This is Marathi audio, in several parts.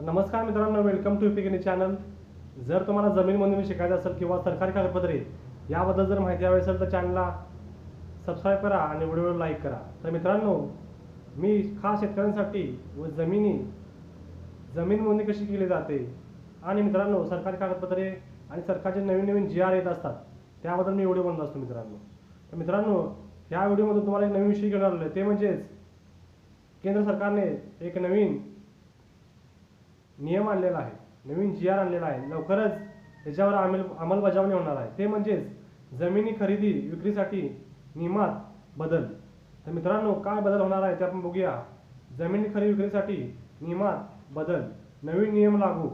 तर नमस्कार मित्रांनो वेलकम टू पिकनी चॅनल जर तुम्हाला जमीन नोंदणी शिकायचं असेल किंवा सरकारी कागदपत्रे याबद्दल जर माहिती हवी असेल तर चॅनलला सबस्क्राईब करा आणि व्हिडिओ लाईक करा. तर मित्रांनो मी खास शेतकऱ्यांसाठी व जमिनी जमीन नोंदणी कशी केली जाते आणि मित्रांनो सरकारी कागदपत्रे आणि सरकारचे नवीन नवीन जी आर येत असतात त्याबद्दल मी व्हिडिओ बनवत असतो मित्रांनो. तर मित्रांनो ह्या व्हिडिओमधून तुम्हाला एक नवीन विषय घेऊन आलो आहे. ते म्हणजेच केंद्र सरकारने एक नवीन नियम आणलेला आहे. नवीन जी आर आणलेला आहे. लवकरच त्याच्यावर अंमल अंमलबजावणी होणार आहे. ते म्हणजेच जमिनी खरेदी विक्रीसाठी नियमात बदल. तर मित्रांनो काय बदल होणार आहे ते आपण बघूया. जमिनी खरेदी विक्रीसाठी नियमात बदल. नवीन नियम लागू.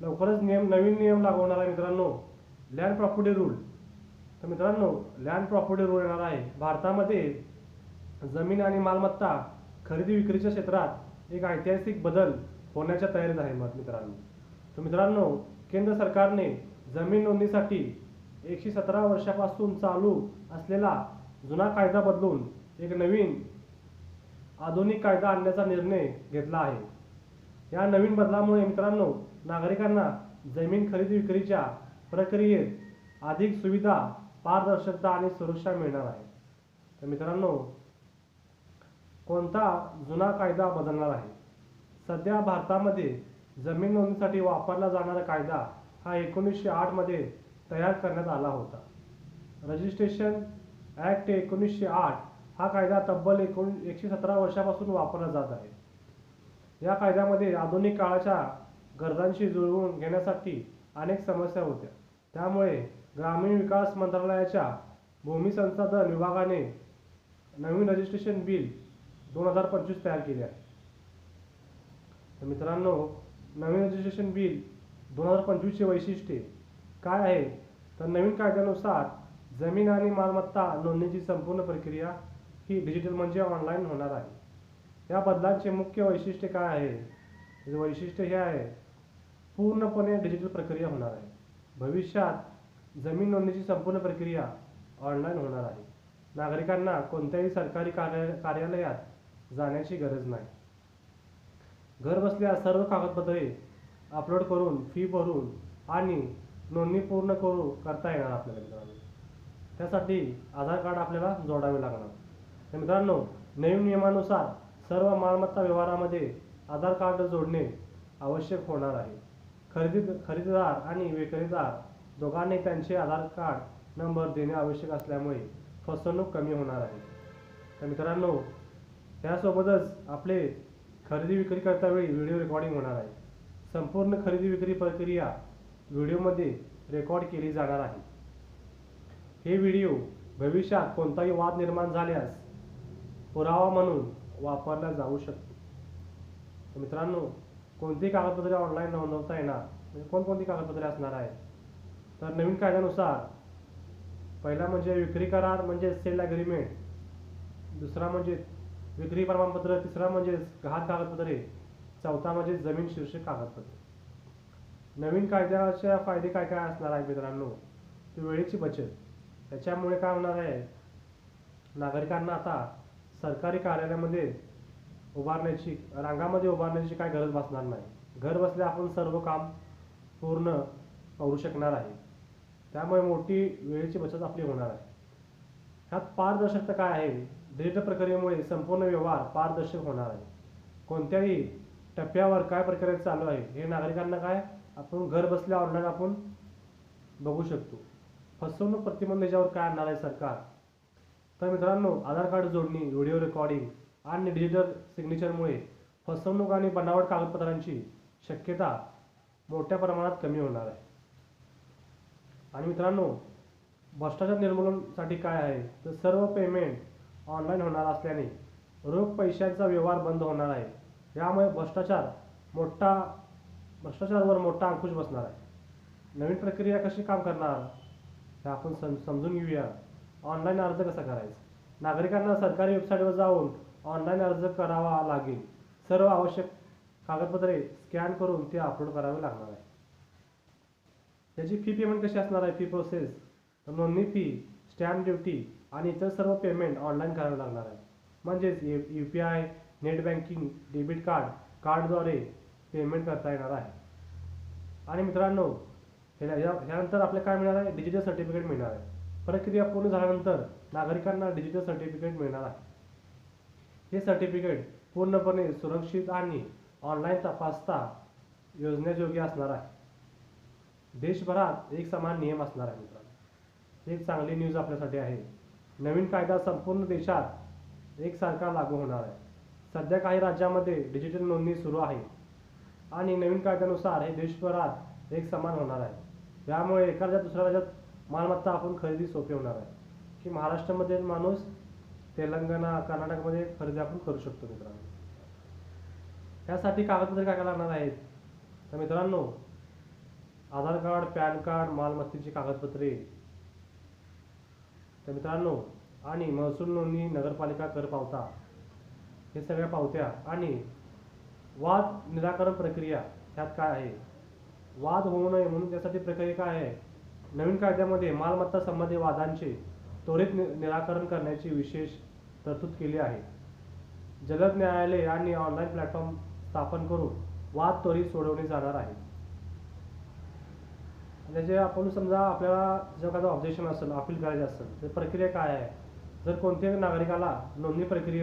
लवकरच नियम नवीन नियम लागू होणार आहे मित्रांनो. लँड प्रॉपर्टी रूल तर मित्रांनो लँड प्रॉपर्टी रूल येणार आहे. भारतामध्ये जमीन आणि मालमत्ता खरेदी विक्रीच्या क्षेत्रात एक ऐतिहासिक बदल होण्याच्या तयारीत आहे मत मित्रांनो. तर मित्रांनो केंद्र सरकारने जमीन नोंदणीसाठी एकशे सतरा वर्षापासून चालू असलेला जुना कायदा बदलून एक नवीन आधुनिक कायदा आणण्याचा निर्णय घेतला आहे. या नवीन बदलामुळे मित्रांनो नागरिकांना जमीन खरेदी विक्रीच्या प्रक्रियेत अधिक सुविधा पारदर्शकता आणि सुरक्षा मिळणार आहे. तर मित्रांनो कोणता जुना कायदा बदलणार आहे? सध्या भारतामध्ये जमीन नोंदणीसाठी वापरला जाणारा कायदा हा एकोणीसशे आठमध्ये तयार करण्यात आला होता. रजिस्ट्रेशन ॲक्ट एकोणीसशे आठ हा कायदा तब्बल एकोण एकशे सतरा वर्षापासून वापरला जात आहे. या कायद्यामध्ये आधुनिक काळाच्या गरजांशी जुळवून घेण्यासाठी अनेक समस्या होत्या. त्यामुळे ग्रामीण विकास मंत्रालयाच्या भूमी संसाधन विभागाने नवीन रजिस्ट्रेशन बिल दोन हजार पंचवीस तयार केले आहे. तर मित्रांनो नवीन रजिस्ट्रेशन बिल दोन हजार पंचवीसचे वैशिष्ट्ये काय आहे तर नवीन कायद्यानुसार जमीन आणि मालमत्ता नोंदणीची संपूर्ण प्रक्रिया ही डिजिटल म्हणजे ऑनलाईन होणार आहे. या बदलांचे मुख्य वैशिष्ट्य काय आहे? वैशिष्ट्य हे आहे पूर्णपणे डिजिटल प्रक्रिया होणार आहे. भविष्यात जमीन नोंदणीची संपूर्ण प्रक्रिया ऑनलाईन होणार आहे. नागरिकांना कोणत्याही सरकारी कार्य कार्यालयात जाण्याची गरज नाही. घर बसल्या सर्व कागदपत्रे अपलोड करून फी भरून आणि नोंदणी पूर्ण करू करता येणार आपल्याला मित्रांनो. त्यासाठी आधार कार्ड आपल्याला जोडावे लागणार. तर मित्रांनो नवीन नियमानुसार सर्व मालमत्ता व्यवहारामध्ये आधार कार्ड जोडणे आवश्यक होणार आहे. खरेदी खरेदीदार आणि विक्रेदार दोघांनी त्यांचे आधार कार्ड नंबर देणे आवश्यक असल्यामुळे फसवणूक कमी होणार आहे. तर मित्रांनो त्यासोबतच आपले खरेदी विक्री करता वेळी व्हिडिओ रेकॉर्डिंग होणार आहे. संपूर्ण खरेदी विक्री प्रक्रिया व्हिडिओमध्ये रेकॉर्ड केली जाणार आहे. हे व्हिडिओ भविष्यात कोणताही वाद निर्माण झाल्यास पुरावा म्हणून वापरला जाऊ शकतो. मित्रांनो कोणती कागदपत्रे ऑनलाईन नोंदवता येणार? म्हणजे कोणकोणती कागदपत्रे असणार आहे तर नवीन कायद्यानुसार पहिला म्हणजे विक्री करार म्हणजे सेल ॲग्रीमेंट दुसरा म्हणजे विक्री प्रमाणपत्र तिसरा म्हणजेच गहाण कागदपत्रे चौथा म्हणजे जमीन शीर्षक कागदपत्रे. नवीन कायद्याच्या फायदे काय काय असणार आहे मित्रांनो? तर वेळेची बचत. त्याच्यामुळे काय होणार आहे? नागरिकांना आता सरकारी कार्यालयामध्ये उभारण्याची रांगामध्ये उभारण्याची काय गरज भासणार नाही. घर बसल्या आपण सर्व काम पूर्ण करू शकणार आहे. त्यामुळे मोठी वेळेची बचत आपली होणार आहे. ह्यात पारदर्शकता काय आहे? डिजिटल प्रक्रियेमुळे संपूर्ण व्यवहार पारदर्शक होणार आहे. कोणत्याही टप्प्यावर काय प्रक्रिया चालू आहे हे नागरिकांना काय? आपण घर बसल्या ऑनलाईन आपण बघू शकतो. फसवणूक प्रतिबंध याच्यावर काय आणणार आहे सरकार? तर मित्रांनो आधार कार्ड जोडणी व्हिडिओ रेकॉर्डिंग आणि डिजिटल सिग्नेचरमुळे फसवणूक आणि बनावट कागदपत्रांची शक्यता मोठ्या प्रमाणात कमी होणार आहे. आणि मित्रांनो भ्रष्टाचार निर्मूलनासाठी काय आहे? तर सर्व पेमेंट ऑनलाईन होणार असल्याने रोख पैशांचा व्यवहार बंद होणार आहे. यामुळे भ्रष्टाचार मोठा भ्रष्टाचारावर मोठा अंकुश बसणार आहे. नवीन प्रक्रिया कशी काम करणार? हे आपण सम समजून घेऊया. ऑनलाईन अर्ज कसा करायचा? नागरिकांना सरकारी वेबसाईटवर जाऊन ऑनलाईन अर्ज करावा लागेल. सर्व आवश्यक कागदपत्रे स्कॅन करून ते अपलोड करावे लागणार आहे. त्याची फी पेमेंट कशी असणार आहे? फी प्रोसेस नोंदणी फी स्टॅम्प ड्युटी आणि इतर सर्व पेमेंट ऑनलाईन करावे लागणार आहे म्हणजेच U P I net banking debit card कार्डद्वारे पेमेंट करता येणार आहे. आणि मित्रांनो ह्या- ह्यानंतर आपल्याला काय मिळणार आहे? डिजिटल सर्टिफिकेट मिळणार आहे. प्रक्रिया पूर्ण झाल्यानंतर नागरिकांना डिजिटल सर्टिफिकेट मिळणार आहे. हे सर्टिफिकेट पूर्णपणे सुरक्षित आणि ऑनलाईन तपासता योजनेजोगी असणार आहे. देशभरात एक समान नियम असणार आहे मित्रांनो. ही एक चांगली न्यूज आपल्यासाठी आहे. नवीन कायदा संपूर्ण देशात एकसारखा लागू होणार आहे. सध्या काही राज्यामध्ये डिजिटल नोंदणी सुरू आहे. आणि नवीन कायद्यानुसार हे देशभरात एक समान होणार आहे. यामुळे एका राज्यात दुसऱ्या राज्यात मालमत्ता आपण खरेदी सोपी होणार आहे. की महाराष्ट्रामध्ये माणूस तेलंगणा कर्नाटकमध्ये खरेदी आपण करू शकतो मित्रांनो. त्यासाठी कागदपत्रे काय काय लागणार आहेत? तर मित्रांनो आधार कार्ड पॅन कार्ड मालमत्तेची कागदपत्रे तर मित्रांनो आणि महसूल नोंदणी नगरपालिका कर पावता. हे सगळ्या पावत्या आणि वाद निराकरण प्रक्रिया ह्यात काय आहे? वाद होऊ नये म्हणून त्यासाठी प्रक्रिया काय आहे? नवीन कायद्यामध्ये मालमत्ता संबंधी वादांचे त्वरित नि- निराकरण करण्याची विशेष तरतूद केली आहे. जलद न्यायालय आणि ऑनलाईन प्लॅटफॉर्म स्थापन करून वाद त्वरित सोडवले जाणार आहे म्हणजे त्याचे आपण समजा आपल्याला जर एखादं ऑब्जेक्शन असेल अपील करायचं असेल तर प्रक्रिया काय आहे? जर कोणत्याही नागरिकाला नोंदणी प्रक्रिये